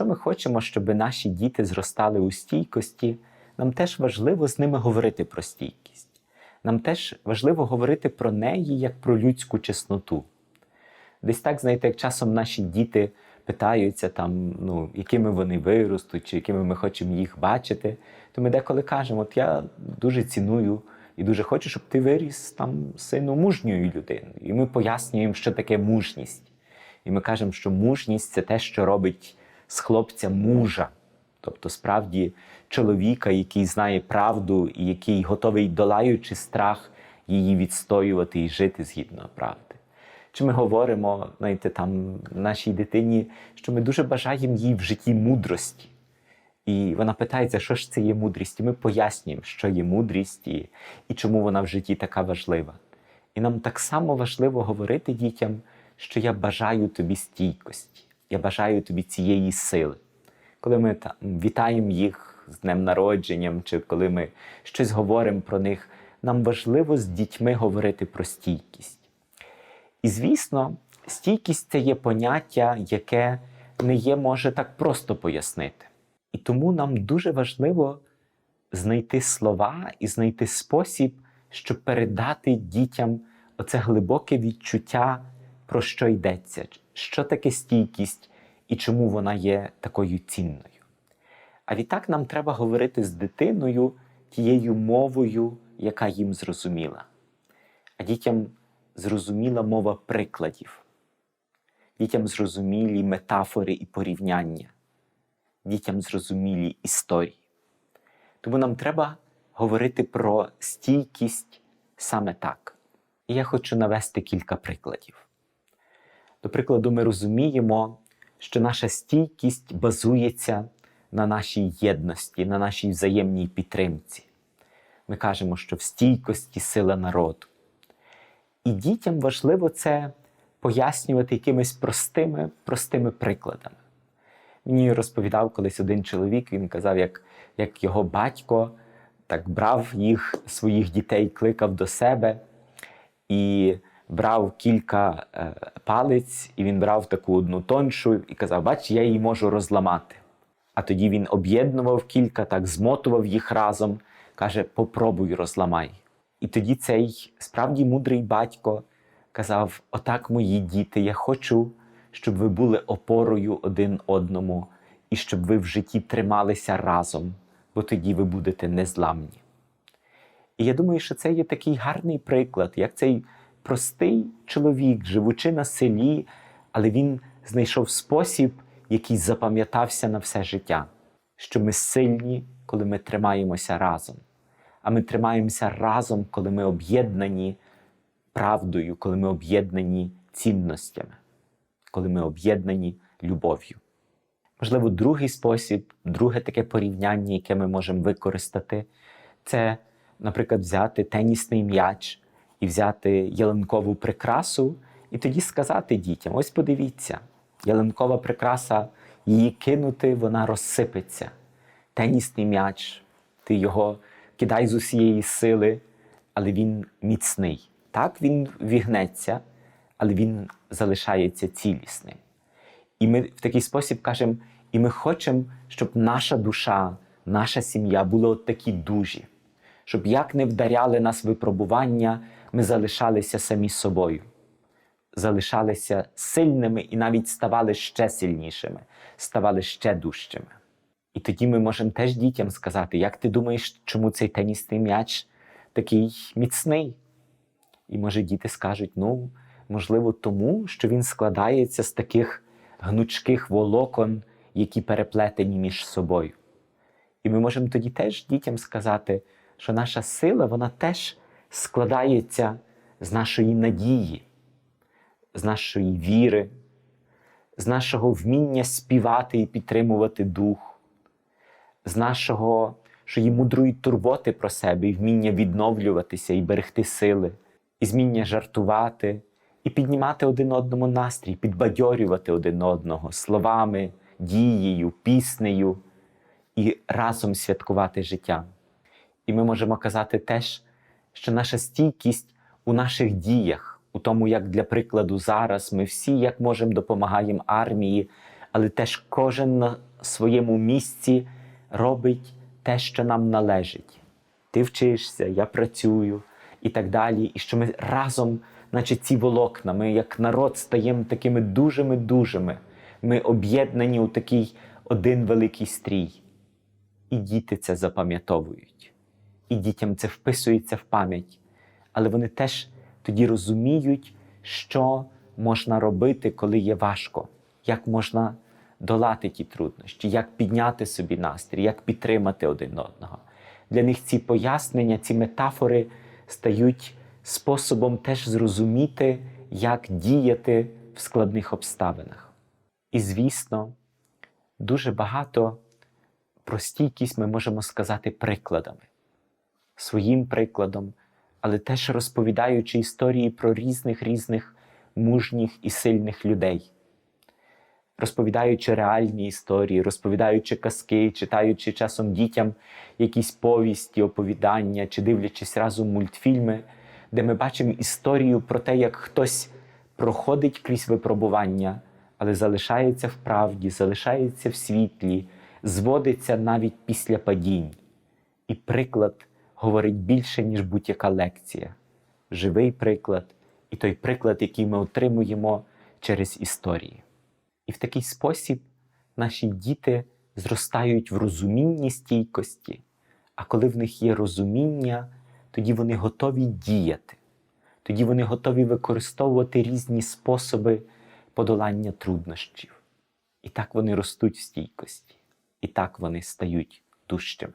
якщо ми хочемо, щоб наші діти зростали у стійкості, нам теж важливо з ними говорити про стійкість. Нам теж важливо говорити про неї як про людську чесноту. Десь так, знаєте, як часом наші діти питаються, там, ну, якими вони виростуть, чи якими ми хочемо їх бачити, то ми деколи кажемо, от я дуже ціную і дуже хочу, щоб ти виріс там сину мужньою людиною. І ми пояснюємо, що таке мужність. І ми кажемо, що мужність це те, що робить з хлопця мужа. Тобто, справді, чоловіка, який знає правду і який готовий, долаючи страх, її відстоювати і жити згідно правди. Чи ми говоримо, знаєте, там нашій дитині, що ми дуже бажаємо їй в житті мудрості. І вона питається, що ж це є мудрість. І ми пояснюємо, що є мудрість і, і чому вона в житті така важлива. І нам так само важливо говорити дітям, що я бажаю тобі стійкості, я бажаю тобі цієї сили. Коли ми там вітаємо їх з днем народженням, чи коли ми щось говоримо про них, нам важливо з дітьми говорити про стійкість. І звісно, стійкість це є поняття, яке не є може так просто пояснити. І тому нам дуже важливо знайти слова і знайти спосіб, щоб передати дітям оце глибоке відчуття, про що йдеться, що таке стійкість і чому вона є такою цінною. А відтак нам треба говорити з дитиною тією мовою, яка їм зрозуміла. А дітям зрозуміла мова прикладів, дітям зрозумілі метафори і порівняння, дітям зрозумілі історії. Тому нам треба говорити про стійкість саме так. І я хочу навести кілька прикладів. До прикладу, ми розуміємо, що наша стійкість базується на нашій єдності, на нашій взаємній підтримці. Ми кажемо, що в стійкості сила народу. І дітям важливо це пояснювати якимись простими, простими прикладами. Мені розповідав колись один чоловік, він казав, як, як його батько так брав їх, своїх дітей, кликав до себе і брав кілька е, палиць, і він брав таку одну тоншу і казав: Бач, я її можу розламати. А тоді він об'єднував кілька, так змотував їх разом, каже: Попробуй розламай. І тоді цей справді мудрий батько казав: Отак, мої діти, я хочу, щоб ви були опорою один одному, і щоб ви в житті трималися разом, бо тоді ви будете незламні. І я думаю, що це є такий гарний приклад, як цей простий чоловік, живучи на селі, але він знайшов спосіб, який запам'ятався на все життя, що ми сильні, коли ми тримаємося разом. А ми тримаємося разом, коли ми об'єднані правдою, коли ми об'єднані цінностями, коли ми об'єднані любов'ю. Можливо, другий спосіб, друге таке порівняння, яке ми можемо використати, це, наприклад, взяти тенісний м'яч і взяти ялинкову прикрасу, і тоді сказати дітям: ось подивіться, ялинкова прикраса, її кинути, вона розсипеться. Тенісний м'яч, ти його кидай з усієї сили, але він міцний. Так, він вігнеться, але він залишається цілісним. І ми в такий спосіб кажемо, і ми хочемо, щоб наша душа, наша сім'я були от такі дужі, щоб як не вдаряли нас випробування, ми залишалися самі собою, залишалися сильними і навіть ставали ще сильнішими, ставали ще дужчими. І тоді ми можемо теж дітям сказати, як ти думаєш, чому цей тенісний м'яч такий міцний? І може діти скажуть: ну, можливо, тому, що він складається з таких гнучких волокон, які переплетені між собою. І ми можемо тоді теж дітям сказати, що наша сила вона теж складається з нашої надії, з нашої віри, з нашого вміння співати і підтримувати дух, з нашого що є мудрої турботи про себе, і вміння відновлюватися і берегти сили, і зміння жартувати, і піднімати один одному настрій, підбадьорювати один одного словами, дією, піснею і разом святкувати життя. І ми можемо казати теж, що наша стійкість у наших діях, у тому, як для прикладу зараз ми всі як можемо допомагаємо армії, але теж кожен на своєму місці робить те, що нам належить. Ти вчишся, я працюю і так далі. І що ми разом, наче ці волокна, ми як народ стаємо такими дужими-дужими. Ми об'єднані у такий один великий стрій. І діти це запам'ятовують. І дітям це вписується в пам'ять. Але вони теж тоді розуміють, що можна робити, коли є важко, як можна долати ті труднощі, як підняти собі настрій, як підтримати один одного. Для них ці пояснення, ці метафори стають способом теж зрозуміти, як діяти в складних обставинах. І, звісно, дуже багато про стійкість ми можемо сказати прикладами, своїм прикладом, але теж розповідаючи історії про різних різних мужніх і сильних людей, розповідаючи реальні історії, розповідаючи казки, читаючи часом дітям якісь повісті, оповідання чи дивлячись разом мультфільми, де ми бачимо історію про те, як хтось проходить крізь випробування, але залишається в правді, залишається в світлі, зводиться навіть після падінь. І приклад говорить більше, ніж будь-яка лекція. Живий приклад і той приклад, який ми отримуємо через історії. І в такий спосіб наші діти зростають в розумінні стійкості, а коли в них є розуміння, тоді вони готові діяти, тоді вони готові використовувати різні способи подолання труднощів. І так вони ростуть в стійкості, і так вони стають дужчими.